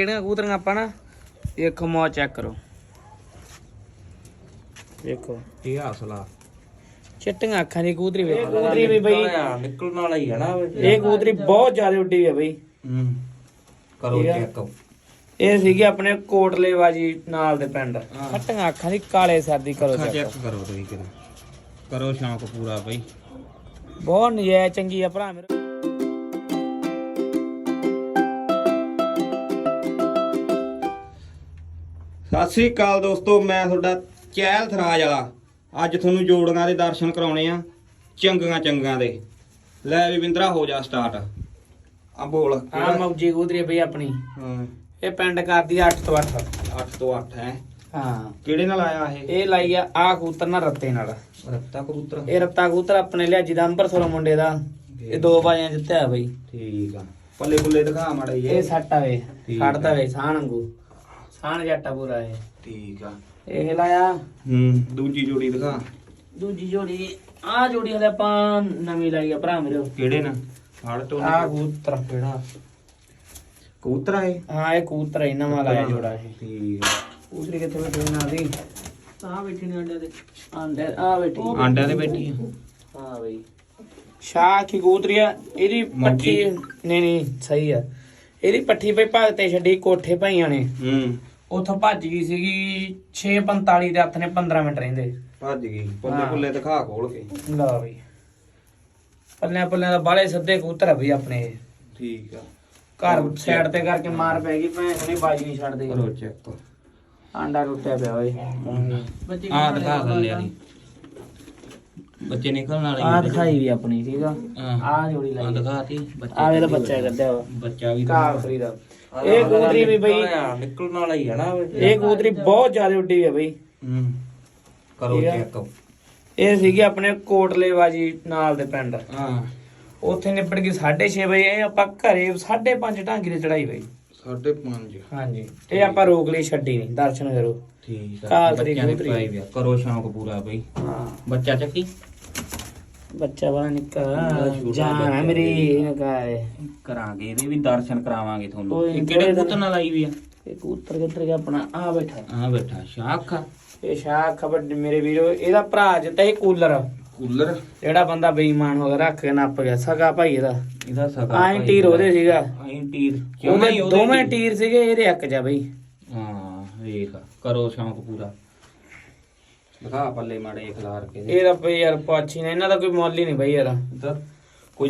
ਜਿਹੜੀਆਂ ਕਬੂਤਰੀਆਂ ਆਪਾਂ ਨਾ ਦੇਖੋ ਮੌ ਚੈੱਕ ਕਰੋ। ਦੇਖੋ ਇਹ ਹਸਲਾ ਚਿੱਟੀਆਂ ਅੱਖਾਂ ਦੀ ਕਬੂਤਰੀ ਵੇਖੋ ਕਬੂਤਰੀ ਵੀ ਬਈ ਨਿਕਲਣ ਵਾਲਾ ਹੀ ਹੈ ਨਾ ਇਹ ਕਬੂਤਰੀ ਬਹੁਤ ਜ਼ਿਆਦਾ ਉੱਡੀ ਹੈ ਬਈ। ਹੂੰ। ਕਰੋ। ਚੈੱਕ ਇਹ ਸੀਗੀ ਆਪਣੇ ਕੋਟਲੇ ਬਾਜੀ ਨਾਲ ਦੇ ਪਿੰਡ। ਖੱਟੀਆਂ ਅੱਖਾਂ ਦੀ ਕਾਲੇ ਸਰਦੀ ਕਰੋ ਚੈੱਕ ਚੈੱਕ ਕਰੋ ਤੁਸੀਂ ਕਰੋ ਸ਼ੌਂਕ ਪੂਰਾ ਬਈ। ਬਹੁਤ ਨਜਾਇਜ਼ ਚੰਗੀ ਆ ਭਰਾ ਮੇਰੇ। ਸਤਿ ਸ੍ਰੀ ਅਕਾਲ ਦੋਸਤੋ ਮੈਂ ਤੁਹਾਡਾ ਚਹਿਲ ਥਰਾਜ ਵਾਲਾ। ਅੱਜ ਤੁਹਾਨੂੰ ਜੋੜੀਆਂ ਦੇ ਦਰਸ਼ਨ ਕਰਾਉਣੇ ਆ ਚੰਗੀਆਂ ਚੰਗੀਆਂ ਦੇ। ਲੈ ਵੀ ਬਿੰਦਰਾ ਹੋ ਜਾ ਸਟਾਰਟ ਆ ਬੋਲ ਆ ਮੌਜੀ ਆ ਬਈ ਆਪਣੀ। ਹਾਂ। ਇਹ ਪਿੰਡ ਕਰਦੀ 8 ਤੋਂ 8 8 ਤੋਂ 8 ਹੈ। ਹਾਂ। ਕਿਹੜੇ ਨਾਲ ਆਇਆ ਇਹ? ਇਹ ਲਾਈ ਆ ਆ ਕਬੂਤਰ ਨਾਲ ਰੱਤੇ ਨਾਲ। ਰੱਤਾ ਕਬੂਤਰ? ਇਹ ਰੱਤਾ ਕਬੂਤਰ ਆਪਣੇ ਲਿਆਜੀ ਦਾ ਅੰਬਰਸਰੋਂ ਮੁੰਡੇ ਦਾ। ਇਹ ਦੋ ਬਾਜੀਆਂ ਜਿੱਤਿਆ ਬਈ। ਠੀਕ ਆ। ਪੱਲੇ ਪੁੱਲੇ ਦਿਖਾ ਮਾੜਾ ਇਹ ਸੱਟ ਆਵੇ ਠੀਕ ਛੱਡਦਾ ਵੇ ਸਾਣ ਵਾਂਗੂ। ਸਾਣ ਜੱਟਾ ਪੂਰਾ ਇਹ। ਠੀਕ ਆ। ਇਹ ਲਾਇਆ। ਹੂੰ। ਦੂਜੀ ਜੋੜੀ ਦਿਖਾ। ਦੂਜੀ ਜੋੜੀ ਆ ਜੋੜੀ ਹਲੇ ਆਪਾਂ ਨਵੀਂ ਲਾਈ ਆ ਭਰਾ ਮੇਰੇ। ਕਿਹੜੇ ਨਾ? ਫੜ ਤੋਂ ਆ ਕਬੂਤਰ ਕਿਹੜਾ? ਕਬੂਤਰ ਆ ਇਹ? ਹਾਂ ਇਹ ਕਬੂਤਰ ਹੀ ਨਵਾਂ ਲਾਇਆ ਜੋੜਾ ਇਹ। ਠੀਕ ਆ। ਕਬੂਤਰੀ ਕਿੱਥੇ ਬੈਠੀ ਨਾ ਦੀ ਆ ਬੈਠੀ ਨੇ ਅੰਡੇ ਦੇ। ਅੰਡੇ ਆ ਬੈਠੀ ਆਂਡਿਆਂ ਤੇ ਬੈਠੀ ਆ। ਹਾਂ ਬਈ। ਸ਼ਾਹ ਕੀ ਕਬੂਤਰੀ ਆ? ਇਹਦੀ ਪੱਠੀ ਨਹੀਂ ਨਹੀਂ ਸਹੀ ਆ। ਇਹਦੀ ਪੱਠੀ ਪਈ ਭਗਤੇ ਛੱਡੀ ਕੋਠੇ ਭਾਈਆਂ ਨੇ। ਹੂੰ। ਉੱਥੋਂ ਭੱਜ ਗਈ ਸੀਗੀ 6:45 ਦੇ ਹੱਥ ਨੇ 15 ਮਿੰਟ ਰਹਿੰਦੇ। ਭੱਜ ਗਈ ਪੱਲੇ। ਪੁੱਲੇ ਦਿਖਾ ਖੋਲ ਕੇ। ਲਾ ਬਈ। ਪੱਲਿਆਂ ਪੱਲਿਆਂ ਦਾ ਬਾਲੇ ਸੱਦੇ ਕਬੂਤਰ ਆ ਬਈ ਆਪਣੇ ਇਹ। ਠੀਕ ਆ। ਘਰ ਸਾਈਡ ਤੇ ਕਰਕੇ ਮਾਰ ਪੈ ਗਈ ਭੈਣ ਨਹੀਂ ਬਾਜੀ ਨਹੀਂ ਛੱਡਦੇ। ਕਰੋ ਚੈੱਕ ਆਂਡਾ ਟੁੱਟਿਆ ਪਿਆ ਓਏ। ਆ ਦਿਖਾ ਥੱਲੇ ਵਾਲੀ ਬੱਚੇ ਨਿਕਲਣ ਵਾਲੇ ਆ ਦਿਖਾਈ ਵੀ ਆਪਣੀ ਠੀਕ ਆ? ਹਾਂ। ਆ ਜੋੜੀ ਆ। ਲਾਈ ਦਿਖਾਤੀ ਬੱਚੇ ਆ ਵੇਲਾ ਬੱਚਾ ਕੱਢਿਆ ਵਾ। ਬੱਚਾ ਵੀ ਕਾਫਰੀ ਦਾ ਇਹ ਕਬੂਤਰੀ ਵੀ ਬਈ ਨਿਕਲਣ ਵਾਲਾ ਹੀ ਹੈ ਨਾ ਇਹ ਕਬੂਤਰੀ ਬਹੁਤ ਜ਼ਿਆਦਾ ਉੱਡੀ ਹੈ ਬਈ। ਹੂੰ ਕਰੋ। ਚੈੱਕ ਇਹ ਸੀਗੀ ਆਪਣੇ ਕੋਟਲੇ ਬਾਜੀ ਨਾਲ ਦੇ ਪਿੰਡ। ਹਾਂ। ਉੱਥੇ ਨਿਬੜ ਗਈ 6:30 ਵਜੇ ਇਹ ਆਪਾਂ ਘਰੇ 5:30 ਢਾਂਗੀ ਤੇ ਚੜਾਈ ਬਈ। 5.5 ਹਾਂਜੀ ਇਹ ਆਪਾਂ ਰੋਕ ਲਈ ਛੱਡੀ ਨਹੀਂ ਦਰਸ਼ਨ ਕਰੋ। ਠੀਕ ਬੱਚਿਆਂ। ਪਾਈ ਆ। ਕਰੋ ਸ਼ੌਂਕ ਪੂਰਾ ਬਈ। ਹਾਂ। ਬੱਚਾ ਚੱਕੀ? ਬੱਚਾ ਬੜਾ ਨਿੱਕਾ ਜਾਨ ਹੈ। ਮੇਰੀ ਨਕਾਏ ਕਰਾਂਗੇ ਇਹਦੇ ਵੀ ਦਰਸ਼ਨ ਕਰਾਵਾਂਗੇ ਤੁਹਾਨੂੰ। ਇਹ ਕਿਹੜੇ ਕਬੂਤਰ ਨਾਲ ਆਈ ਵੀ ਆ? ਇਹ ਕਬੂਤਰ ਕਿੱਧਰ ਗਿਆ ਆਪਣਾ? ਆ ਬੈਠਾ। ਆ ਬੈਠਾ ਸ਼ਾਖ ਇਹ ਸ਼ਾਹ ਖਬਰ ਮੇਰੇ ਵੀਰੋ ਇਹਦਾ ਭਰਾ ਜਿੱਤਾ ਇਹ ਕੂਲਰ। ਕੂਲਰ? ਜਿਹੜਾ ਬੰਦਾ ਬੇਈਮਾਨ ਹੋ ਗਿਆ ਰੱਖ ਕੇ ਨੱਪ ਗਿਆ ਸਗਾ ਭਾਈ ਇਹਦਾ। ਇਹਦਾ ਸਗਾ ਆਈ ਟੀਰ ਉਹਦੇ ਸੀਗਾ। ਆਈ ਟੀਰ। ਉਹਦੇ ਦੋਵੇਂ ਟੀਰ? ਸੀਗੇ ਇਹਦੇ ਇੱਕ ਜਾ ਬਈ। ਹਾਂ ਵੇਖ ਕਰੋ ਸ਼ੌਂਕ ਪੂਰਾ। ਦਿਖਾ ਪੱਲੇ ਮਾੜੇ ਖਲਾਰ ਕੇ ਇਹ ਤਾਂ ਬਈ ਯਾਰ ਪਾਛੀ ਨੇ ਇਹਨਾਂ ਦਾ ਕੋਈ ਮੁੱਲ ਹੀ ਨਹੀਂ ਬਈ ਯਾਰ। ਇੱਧਰ ਕੋਈ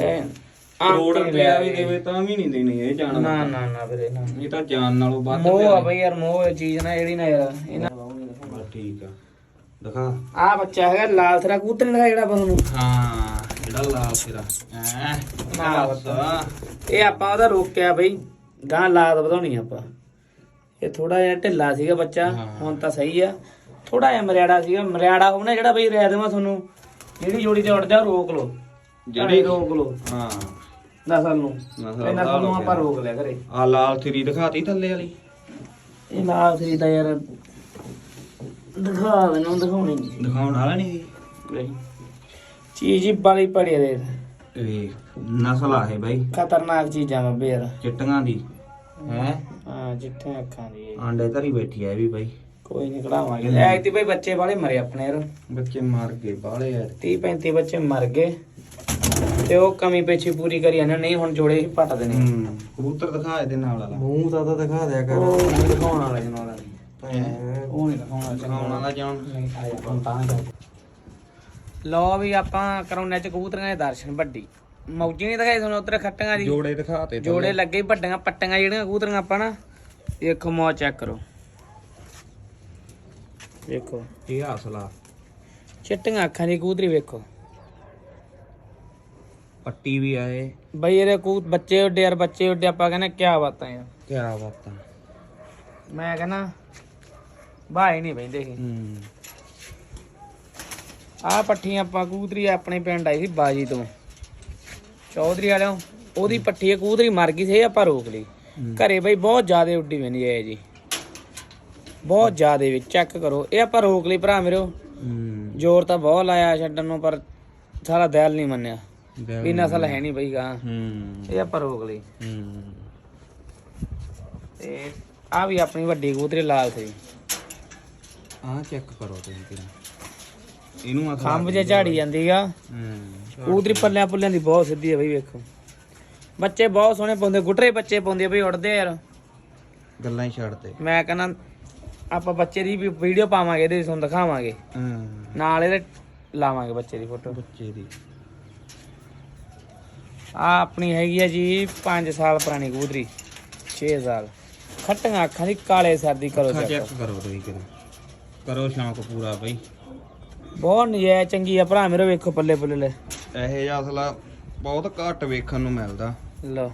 ਕਰੋੜ ਰੁਪਇਆ ਵੀ ਦੇਵੇ ਤਾਂ ਵੀ ਨਹੀਂ ਦੇਣੀ ਇਹ ਜਾਣ ਨਾ ਨਾ ਨਾ ਵੀਰੇ ਨਾ। ਇਹ ਤਾਂ ਜਾਨ ਨਾਲੋਂ ਵੱਧ ਮੋਹ ਆ। ਬਈ ਯਾਰ ਮੋਹ ਇਹ ਚੀਜ਼ ਨਾ ਜਿਹੜੀ ਨਾ ਯਾਰ ਇਹਨਾਂ ਠੀਕ ਆ। ਦਿਖਾ। ਆ ਬੱਚਾ ਹੈਗਾ ਲਾਲ ਥਰਾ ਕਬੂਤਰ ਨੀ ਜਿਹੜਾ ਆਪਾਂ ਨੂੰ ਹਾਂ ਜਿਹੜਾ ਲਾਲ ਸਿਰਾ। ਐ ਨਾ ਬਤਾ ਇਹ ਆਪਾਂ ਉਹਦਾ ਰੋਕਿਆ ਬਈ ਗਾਂ ਲਾਤ ਵਧਾਉਣੀ ਆਪਾਂ। ਇਹ ਥੋੜਾ ਜਿਹਾ ਢਿੱਲਾ ਸੀਗਾ ਬੱਚਾ। ਹੁਣ ਤਾਂ ਸਹੀ ਆ। ਥੋੜਾ ਜਿਹਾ ਮਰਿਆੜਾ ਸੀਗਾ। ਮਰਿਆੜਾ ਹੋਣਾ ਜਿਹੜਾ ਬਈ ਰਹਿ ਦੇਵਾਂ ਤੁਹਾਨੂੰ? ਜਿਹੜੀ ਜੋੜੀ ਤੇ ਉੱਡ ਜਾ ਰੋਕ ਲਓ। ਜਿਹੜੀ ਰੋਕ ਲਓ। ਹਾਂ। ਨਸਲ ਨੂੰ। ਨਸਲ ਇਹ ਨਸਲ ਵਧਾ ਨੂੰ ਆਪਾਂ। ਰੋਕ ਲਿਆ ਕਰੇ ਆ ਲਾਲ ਥਰੀ ਦਿਖਾਤੀ ਥੱਲੇ ਵਾਲੀ। ਇਹ ਲਾਲ ਸੀ ਤਾਂ ਯਾਰ ਦਿਖਾ ਦੇਣਾ ਦਿਖਾਉਣੀ ਨੀ। ਦਿਖਾਉਣ ਵਾਲਾ ਨਹੀਂ ਨਹੀਂ ਚੀਜ਼ ਹੀ ਬੜੀ ਪੜੀ ਦੇ ਵੇਖ ਨਸਲ ਆ ਇਹ ਬਾਈ। ਖਤਰਨਾਕ ਚੀਜ਼ਾਂ ਮੈਂ ਬੇਰ ਚਿੱਟੀਆਂ ਦੀ। ਹੈ? ਹਾਂ ਜਿੱਥੇ ਅੱਖਾਂ ਦੀ। ਆਂਡੇ ਧਰੀ ਬੈਠੀ ਆ ਇਹ ਵੀ ਬਾਈ। ਕੋਈ ਨਹੀਂ ਕਢਾਵਾਂਗੇ। ਐ ਤੇ ਬਈ ਬੱਚੇ ਵਾਲੇ ਮਰੇ ਆਪਣੇ ਯਾਰ। ਬੱਚੇ ਮਾਰ ਗਏ ਬਾਲੇ ਯਾਰ 30 35 ਬੱਚੇ ਮਰ ਗਏ। ਤੇ ਉਹ ਕਮੀ ਪੇਛੀ ਪੂਰੀ ਕਰੀ ਜਾਂਦੇ ਨਹੀਂ ਹੁਣ ਜੋੜੇ ਹੀ ਪੱਟ ਦੇਣੇ ਹੂੰ ਕਬੂਤਰ ਦਿਖਾ ਇਹਦੇ ਨਾਲ ਵਾਲਾ। ਮੂੰਹ ਤਾਂ ਤਾਂ ਦਿਖਾ ਦਿਆ ਉਹ ਨਹੀਂ ਦਿਖਾਉਣ ਵਾਲਾ ਜਨਾਂ ਹੈਂ? ਉਹ ਨਹੀਂ ਦਿਖਾਉਣਾ ਦਿਖਾਉਣ ਵਾਲਾ ਜਾਣ। ਨਹੀਂ ਆਇਆ ਹੁਣ ਤਾਂ ਜਾ ਲੋ ਵੀ ਆਪਾਂ ਕਰਾਉਣੇ ਚ ਕਬੂਤਰਾਂ ਦੇ ਦਰਸ਼ਨ ਵੱਡੀ। ਮੌਜੀ ਨਹੀਂ ਦਿਖਾਈ ਤੁਹਾਨੂੰ ਉਧਰ ਖੱਟੀਆਂ ਦੀ ਜੋੜੇ ਦਿਖਾਤੇ ਜੋੜੇ ਲੱਗੇ ਵੱਡੀਆਂ ਪੱਟੀਆਂ ਜਿਹੜੀਆਂ ਕਬੂਤਰੀਆਂ ਆਪਾਂ ਨਾ ਦੇਖੋ ਮੌ ਚੈੱਕ ਕਰੋ। ਦੇਖੋ ਇਹ ਹਸਲਾ ਚਿੱਟੀਆਂ ਅੱਖਾਂ ਦੀ ਕਬੂਤਰੀ ਵੇਖੋ। ਪੱਟੀ ਵੀ ਆਏ ਬਈ ਇਹਦੇ ਕੂ ਬੱਚੇ ਉੱਡੇ ਯਾਰ ਬੱਚੇ ਉੱਡੇ ਆਪਾਂ ਕਹਿੰਦੇ ਕਿਆ ਬਾਤਾਂ ਯਾਰ। ਕਿਆ ਬਾਤਾਂ। ਮੈਂ ਕਹਿੰਦਾ ਭਾਈ ਨਹੀਂ ਬੈਂਦੇ ਸੀ ਹੂੰ। ਆਹ ਪੱਠੀਆਂ ਆਪਾਂ ਕਬੂਤਰੀ ਆਪਣੇ ਪਿੰਡ ਆਈ ਸੀ ਬਾਜੀ ਤੋਂ। ਚੌਧਰੀ ਵਾਲਿਓ ਉਹਦੀ ਪੱਠੀ ਕਬੂਤਰੀ ਮਰ ਗਈ ਸੀ ਆਪਾਂ ਰੋਕ ਲਈ। ਘਰੇ ਬਈ ਬਹੁਤ ਜ਼ਿਆਦਾ ਉੱਡੀ ਪੈਂਦੀ ਹੈ ਜੀ। ਬਹੁਤ ਜ਼ਿਆਦਾ ਵਿੱਚ ਚੈੱਕ ਕਰੋ। ਇਹ ਆਪਾਂ ਰੋਕ ਲਈ ਭਰਾ ਮੇਰੋ ਹੂੰ। ਜ਼ੋਰ ਤਾਂ ਬਹੁਤ ਲਾਇਆ ਛੱਡਣ ਨੂੰ ਪਰ ਸਾਰਾ ਦਿਲ ਨਹੀਂ ਮੰਨਿਆ। ਵੀ ਨਸਲ ਹੈ ਨਹੀਂ ਬਈ ਗਾ। ਹੂੰ। ਇਹ ਆਪਾਂ ਰੋਕ ਲਈ। ਹੂੰ। ਤੇ ਆ ਵੀ ਆਪਣੀ ਵੱਡੀ ਕਬੂਤਰੀ ਲਾਲ ਸੀ। ਆਹ ਚੈੱਕ ਕਰੋ ਤੁਸੀਂ ਕਿਰਾ ਇਹਨੂੰ ਆ ਖੰਭ ਜੇ ਝਾੜੀ ਜਾਂਦੀ ਆ ਹੂੰ। ਕਬੂਤਰੀ ਪੱਲਿਆਂ ਪੁੱਲਿਆਂ ਦੀ ਬਹੁਤ ਸਿੱਧੀ ਹੈ ਬਈ ਵੇਖੋ। ਬੱਚੇ ਬਹੁਤ ਸੋਹਣੇ ਪਾਉਂਦੇ ਗੁੱਟਰੇ ਬੱਚੇ ਪਾਉਂਦੇ ਆ ਬਈ ਉੱਡਦੇ ਯਾਰ। ਗੱਲਾਂ ਹੀ ਛੱਡਦੇ। ਮੈਂ ਕਹਿੰਦਾ ਆਪਾਂ ਬੱਚੇ ਦੀ ਵੀ ਵੀਡੀਓ ਪਾਵਾਂਗੇ ਇਹਦੇ 'ਚ ਤੁਹਾਨੂੰ ਦਿਖਾਵਾਂਗੇ। ਹੂੰ। ਨਾਲ ਇਹਦੇ ਲਾਵਾਂਗੇ ਬੱਚੇ ਦੀ ਫੋਟੋ ਬੱਚੇ ਦੀ। ਆ ਆਪਣੀ ਹੈਗੀ ਆ ਜੀ 5 ਸਾਲ ਪੁਰਾਣੀ ਕਬੂਤਰੀ 6 ਸਾਲ। ਖੱਟੀਆਂ ਅੱਖਾਂ ਦੀ ਕਾਲੇ ਸਰਦੀ ਕਰੋ ਅੱਖਾਂ ਚੈੱਕ ਕਰੋ ਤੁਸੀਂ ਕਿਰਾ ਕਰੋ ਸ਼ੌਂਕ ਪੂਰਾ ਬਈ। ਬਹੁਤ ਨਜਾਇਜ਼ ਚੰਗੀ ਆ ਭਰਾ ਮੇਰੇ ਵੇਖੋ ਪੱਲੇ ਪੁੱਲੇ ਲੈ। ਇਹ ਜਿਹਾ ਅਸਲਾ ਬਹੁਤ ਘੱਟ ਵੇਖਣ ਨੂੰ ਮਿਲਦਾ। ਲੋ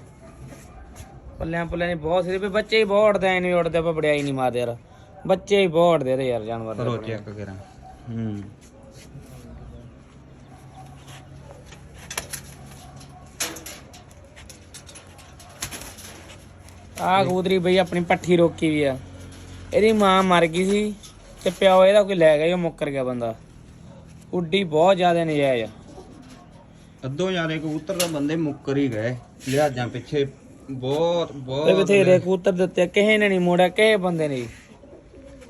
ਪੱਲਿਆਂ ਪੁੱਲਿਆਂ ਦੀ ਬਹੁਤ ਵੀ ਬੱਚੇ ਹੀ ਬਹੁਤ ਉੜਦੇ ਐ ਨਹੀਂ ਉੜਦੇ ਆਪਾਂ ਬੜਿਆਈ ਨਹੀਂ ਮਾਰਦੇ ਯਾਰ। ਬੱਚੇ ਹੀ ਬਹੁਤ ਉੜਦੇ ਤੇ ਯਾਰ ਜਾਨਵਰ ਦੇ ਕਰੋ ਆਪਣੇ। ਚੈੱਕ ਕਰਾਂ। ਹੂੰ। ਆਹ ਕਬੂਤਰੀ ਬਈ ਆਪਣੀ ਪੱਠੀ ਰੋਕੀ ਵੀ ਆ। ਇਹਦੀ ਮਾਂ ਮਰ ਗਈ ਸੀ ਤੇ ਪਿਓ ਇਹਦਾ ਕੋਈ ਲੈ ਗਿਆ ਉਹ ਮੁੱਕਰ ਗਿਆ ਬੰਦਾ। ਉੱਡੀ ਬਹੁਤ ਜ਼ਿਆਦਾ ਨਜਾਇਜ਼ ਆ। ਅੱਧੋ ਜਾਰੇ ਕਬੂਤਰ ਤਾਂ ਬੰਦੇ ਮੁੱਕਰ ਹੀ ਗਏ। ਲਿਹਾਜ਼ਾਂ ਪਿੱਛੇ ਬਹੁਤ ਤੇ ਬਹੁਤ ਬਥੇਰੇ ਕਬੂਤਰ ਦਿੱਤੇ ਆ, ਕਿਸੇ ਨੇ ਨਹੀਂ ਮੋੜਿਆ ਕਿਸੇ ਬੰਦੇ ਨੇ ਨੀ।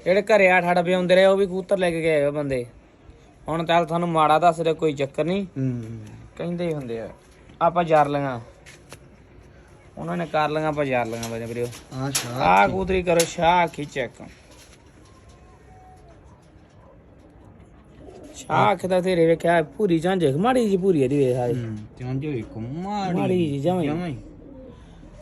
ਜਿਹੜੇ ਘਰੇ ਆਠ ਆਠ ਪਿਆਉਂਦੇ ਰਹੇ ਉਹ ਵੀ ਕਬੂਤਰ ਲੈ ਕੇ ਗਏ ਆ ਬੰਦੇ। ਹੁਣ ਚੱਲ ਤੁਹਾਨੂੰ ਮਾੜਾ ਦੱਸ ਰਿਹਾ ਕੋਈ ਚੱਕਰ ਨਹੀਂ। ਹੂੰ। ਕਹਿੰਦੇ ਹੀ ਹੁੰਦੇ ਆ ਆਪਾਂ ਜਰ ਲੀਆਂ ਉਹਨਾਂ ਨੇ ਕਰ ਲੀਆਂ ਆਪਾਂ ਜਰ ਲੀਆਂ ਬਜੇ ਵੀਰੋ। ਆ ਸ਼ਾਹ ਆਹ ਕਬੂਤਰੀ ਕਰੋ ਸ਼ਾਹ ਕੀ ਚੈੱਕ ਸ਼ਾਹ ਖਦਾ ਤੇਰੇ ਵੇਖਿਆ ਪੂਰੀ ਝਾਂਜੇ ਮਾੜੀ ਜੀ ਪੂਰੀ ਇਹਦੀ ਵੇਖ ਆਏ ਹੂੰ ਤਿਉਂ ਜੋ ਇੱਕ ਮਾੜੀ ਜੀ ਜਮਾਂ ਹੀ। ਜਮਾਂ ਹੀ।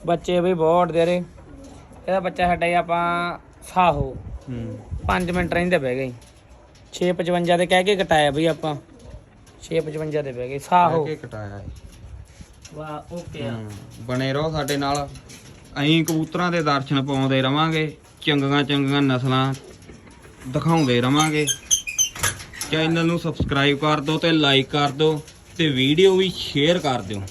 ਬੱਚੇ ਵੀ ਬਹੁਤ ਦੇ ਰੇ ਇਹਦਾ ਬੱਚਾ ਸਾਡਾ ਹੀ ਆਪਾਂ ਸਾਹੋ। ਹੂੰ 5 ਮਿੰਟ ਰਹਿੰਦੇ ਬਹਿ ਗਏ। 655 ਦੇ ਕਹਿ ਕੇ ਕਟਾਇਆ ਬਈ ਆਪਾਂ। 655 ਦੇ ਬਹਿ ਗਏ। ਸਾਹੋ ਕੇ ਕਟਾਇਆ ਵਾਹ ਓਕੇ ਆ। ਹੂੰ। ਬਣੇ ਰਹੋ ਸਾਡੇ ਨਾਲ। ਅਸੀਂ ਕਬੂਤਰਾਂ ਦੇ ਦਰਸ਼ਨ ਪਾਉਂਦੇ ਰਵਾਂਗੇ। ਚੰਗੀਆਂ ਚੰਗੀਆਂ ਨਸਲਾਂ ਦਿਖਾਉਂਦੇ ਰਵਾਂਗੇ। ਚੈਨਲ ਨੂੰ ਸਬਸਕ੍ਰਾਈਬ ਕਰ ਦਿਓ ਤੇ ਲਾਈਕ ਕਰ ਦਿਓ ਤੇ ਵੀਡੀਓ ਵੀ ਸ਼ੇਅਰ ਕਰ ਦਿਓ।